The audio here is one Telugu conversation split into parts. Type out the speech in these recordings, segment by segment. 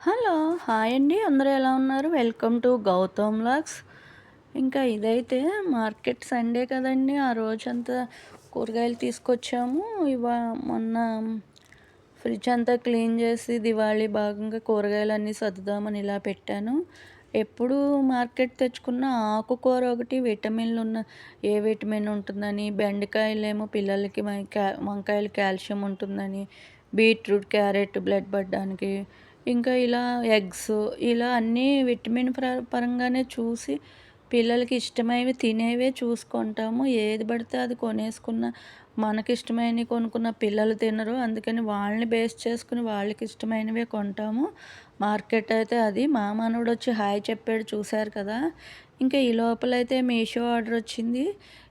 హలో హాయ్ అండి. అందరూ ఎలా ఉన్నారు? వెల్కమ్ టు గౌతమ్ లాక్స్ ఇంకా ఇదైతే మార్కెట్ సండే కదండి. ఆ రోజంతా కూరగాయలు తీసుకొచ్చాము. ఇవా మొన్న ఫ్రిడ్జ్ అంతా క్లీన్ చేసి దివాళీ భాగంగా కూరగాయలు అన్నీ సర్దుదామని ఇలా పెట్టాను. ఎప్పుడు మార్కెట్ తెచ్చుకున్న ఆకుకూర ఒకటి విటమిన్లు ఉన్న ఏ విటమిన్ ఉంటుందని బెండకాయలేమో పిల్లలకి వంకాయలు కాల్షియం ఉంటుందని బీట్రూట్ క్యారెట్ బ్లడ్ పడడానికి ఇంకా ఇలా ఎగ్స్ ఇలా అన్నీ విటమిన్ పరంగానే చూసి పిల్లలకి ఇష్టమైనవి తినేవే చూసుకుంటాము. ఏది పడితే అది కొనేసుకున్న మనకి ఇష్టమైనవి కొనుక్కున్న పిల్లలు తినరు. అందుకని వాళ్ళని బేస్ చేసుకుని వాళ్ళకి ఇష్టమైనవే కొంటాము. మార్కెట్ అయితే అది. మా మనవడు వచ్చి హాయ్ చెప్పాడు చూశారు కదా. ఇంకా ఈ లోపలైతే మీషో ఆర్డర్ వచ్చింది.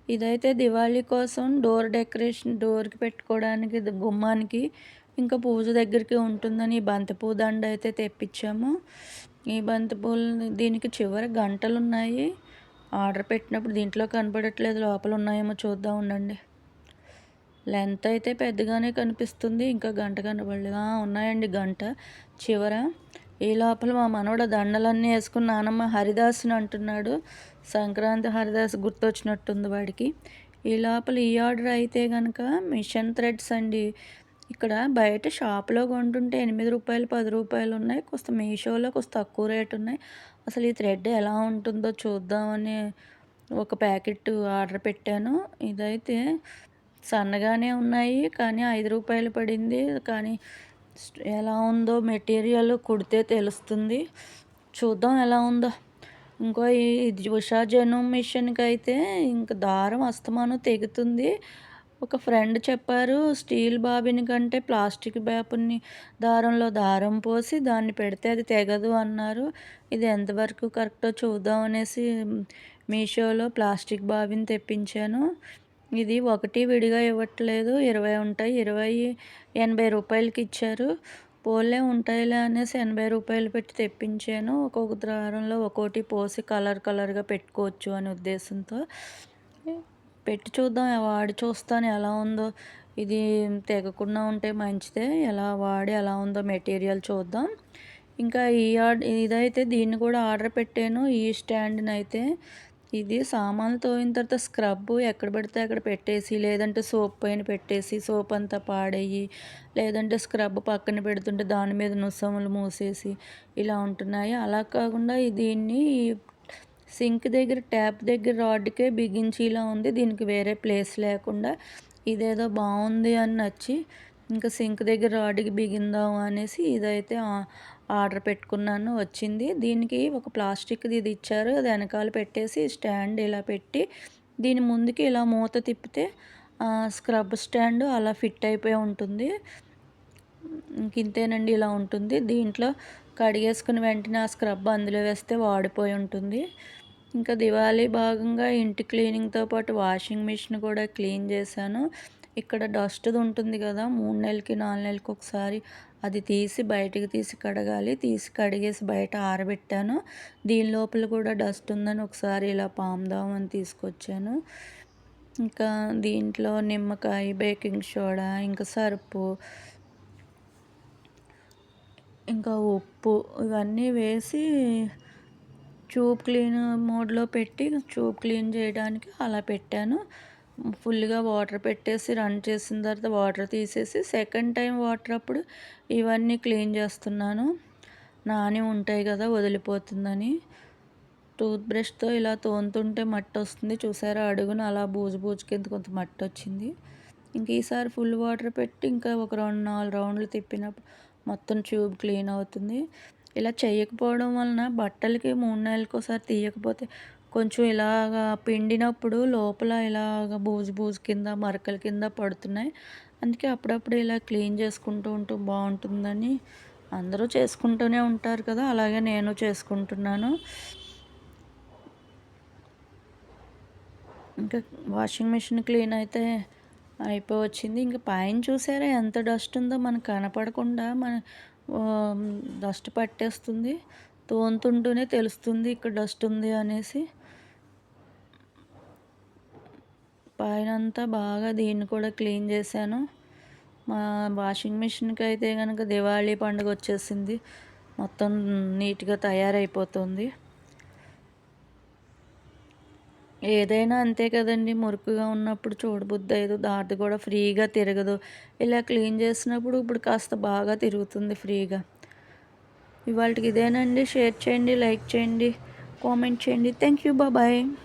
ఇదైతే దివాళీ కోసం డోర్ డెకరేషన్ డోర్కి పెట్టుకోవడానికి గుమ్మానికి ఇంకా పూజ దగ్గరికి ఉంటుందని బంతిపూ దండ అయితే తెప్పించాము. ఈ బంతిపూలు దీనికి చివరి గంటలు ఉన్నాయి ఆర్డర్ పెట్టినప్పుడు దీంట్లో కనపడట్లేదు లోపల ఉన్నాయేమో చూద్దాం ఉండండి. లెంత్ అయితే పెద్దగానే కనిపిస్తుంది ఇంకా గంట కనపడలేదు? ఉన్నాయండి గంట చివర. ఈ లోపల మా మనవడ దండలన్నీ వేసుకుని నానమ్మ హరిదాసుని అంటున్నాడు. సంక్రాంతి హరిదాస్ గుర్తొచ్చినట్టుంది వాడికి. ఈ లోపల ఈ ఆర్డర్ అయితే కనుక మిషన్ థ్రెడ్స్ అండి. ఇక్కడ బయట షాప్లో కొంటుంటే ఎనిమిది రూపాయలు పది రూపాయలు ఉన్నాయి. కొంత మీషోలో కొంత తక్కువ రేటు ఉన్నాయి. అసలు ఈ థ్రెడ్ ఎలా ఉంటుందో చూద్దామని ఒక ప్యాకెట్ ఆర్డర్ పెట్టాను. ఇదైతే సన్నగానే ఉన్నాయి కానీ ఐదు రూపాయలు పడింది. కానీ ఎలా ఉందో మెటీరియల్ కుడితే తెలుస్తుంది. చూద్దాం ఎలా ఉందో. ఇంకో ఈ ఉషా జనం మిషన్కి అయితే ఇంక దారం అస్తమానం తెగుతుంది. ఒక ఫ్రెండ్ చెప్పారు స్టీల్ బాబిని కంటే ప్లాస్టిక్ బ్యాపుని దారంలో దారం పోసి దాన్ని పెడితే అది తెగదు అన్నారు. ఇది ఎంతవరకు కరెక్టో చూద్దాం అనేసి మీషోలో ప్లాస్టిక్ బాబిని తెప్పించాను. ఇది ఒకటి విడిగా ఇవ్వట్లేదు ఇరవై ఉంటాయి ఇరవై ఎనభై రూపాయలకి ఇచ్చారు. పోలే ఉంటాయిలే అనేసి ఎనభై రూపాయలు పెట్టి తెప్పించాను. ఒక్కొక్క దారంలో ఒక్కోటి పోసి కలర్ కలర్గా పెట్టుకోవచ్చు అనే ఉద్దేశంతో. పెట్టి చూద్దాం వాడి చూస్తాను ఎలా ఉందో. ఇది తెగకుండా ఉంటే మంచిదే. ఎలా వాడి ఎలా ఉందో మెటీరియల్ చూద్దాం. ఇంకా ఈ ఆర్డర్ ఇదైతే దీన్ని కూడా ఆర్డర్ పెట్టాను. ఈ స్టాండ్ని అయితే ఇది సామాన్లు తోయిన తర్వాత స్క్రబ్ ఎక్కడ పడితే అక్కడ పెట్టేసి లేదంటే సోప్ పైన పెట్టేసి సోప్ అంతా పాడయ్యి లేదంటే స్క్రబ్ పక్కన పెడుతుంటే దాని మీద నుసములు మూసేసి ఇలా ఉంటున్నాయి. అలా కాకుండా దీన్ని సింక్ దగ్గర ట్యాప్ దగ్గర రాడ్కే బిగించేలా ఉంది. దీనికి వేరే ప్లేస్ లేకుండా ఇదేదో బాగుంది అని నచ్చి ఇంకా సింక్ దగ్గర రాడ్కి బిగిందాం అనేసి ఇదైతే ఆర్డర్ పెట్టుకున్నాను. వచ్చింది. దీనికి ఒక ప్లాస్టిక్ది ఇది ఇచ్చారు. అది వెనకాల పెట్టేసి స్టాండ్ ఇలా పెట్టి దీని ముందుకి ఇలా మూత తిప్పితే స్క్రబ్ స్టాండ్ అలా ఫిట్ అయిపోయి ఉంటుంది. ఇంతేనండి ఇలా ఉంటుంది. దీంట్లో కడిగేసుకుని వెంటనే ఆ స్క్రబ్ అందులో వేస్తే వాడిపోయి ఉంటుంది. ఇంకా దివాళీ భాగంగా ఇంటి క్లీనింగ్తో పాటు వాషింగ్ మిషన్ కూడా క్లీన్ చేశాను. ఇక్కడ డస్ట్ది ఉంటుంది కదా మూడు నెలలకి నాలుగు నెలలకి ఒకసారి అది తీసి బయటికి తీసి కడగాలి. తీసి కడిగేసి బయట ఆరబెట్టాను. దీని లోపల కూడా డస్ట్ ఉందని ఒకసారి ఇలా పాముదామని తీసుకొచ్చాను. ఇంకా దీంట్లో నిమ్మకాయ బేకింగ్ సోడా ఇంకా సరుపు ఇంకా ఉప్పు ఇవన్నీ వేసి ట్యూబ్ క్లీన్ మోడ్లో పెట్టి ట్యూబ్ క్లీన్ చేయడానికి అలా పెట్టాను. ఫుల్గా వాటర్ పెట్టేసి రన్ చేసిన తర్వాత వాటర్ తీసేసి సెకండ్ టైం వాటర్ అప్పుడు ఇవన్నీ క్లీన్ చేస్తున్నాను. నాని ఉంటాయి కదా వదిలిపోతుందని. టూత్ బ్రష్తో ఇలా తోముతుంటే మట్టి వస్తుంది చూసారా అడుగున అలా బూజు బూజు కింద కొంత మట్టి వచ్చింది ఇంక ఈసారి ఫుల్ వాటర్ పెట్టి ఇంకా ఒక రెండు నాలుగు రౌండ్లు తిప్పినప్పుడు మొత్తం ట్యూబ్ క్లీన్ అవుతుంది. ఇలా చేయకపోవడం వలన బట్టలకి మూడు నెలలకు ఒకసారి తీయకపోతే కొంచెం ఇలాగా పిండినప్పుడు లోపల ఇలాగ బూజు బూజు కింద మరకల కింద పడుతున్నాయి. అందుకే అప్పుడప్పుడు ఇలా క్లీన్ చేసుకుంటూ ఉంటూ బాగుంటుందని అందరూ చేసుకుంటూనే ఉంటారు కదా అలాగే నేను చేసుకుంటున్నాను. ఇంకా వాషింగ్ మిషన్ క్లీన్ అయితే అయిపోవచ్చింది. ఇంకా పైన చూసారా ఎంత డస్ట్ ఉందో మనకు కనపడకుండా మన డస్ట్ పట్టేస్తుంది. తోంతుంటూనే తెలుస్తుంది ఇక్కడ డస్ట్ ఉంది అనేసి. పైన అంతా బాగా దీన్ని కూడా క్లీన్ చేశాను. మా వాషింగ్ మిషన్కి అయితే కనుక దివాళీ పండుగ వచ్చేసింది. మొత్తం నీట్గా తయారైపోతుంది. ఏదైనా అంతే కదండి మురుకుగా ఉన్నప్పుడు చూడబుద్ది అయ్యదు. దాటి కూడా ఫ్రీగా తిరగదు. ఇలా క్లీన్ చేసినప్పుడు ఇప్పుడు కాస్త బాగా తిరుగుతుంది ఫ్రీగా. ఇవాళకి ఇదేనండి. షేర్ చేయండి లైక్ చేయండి కామెంట్ చేయండి. Thank you. బాయ్.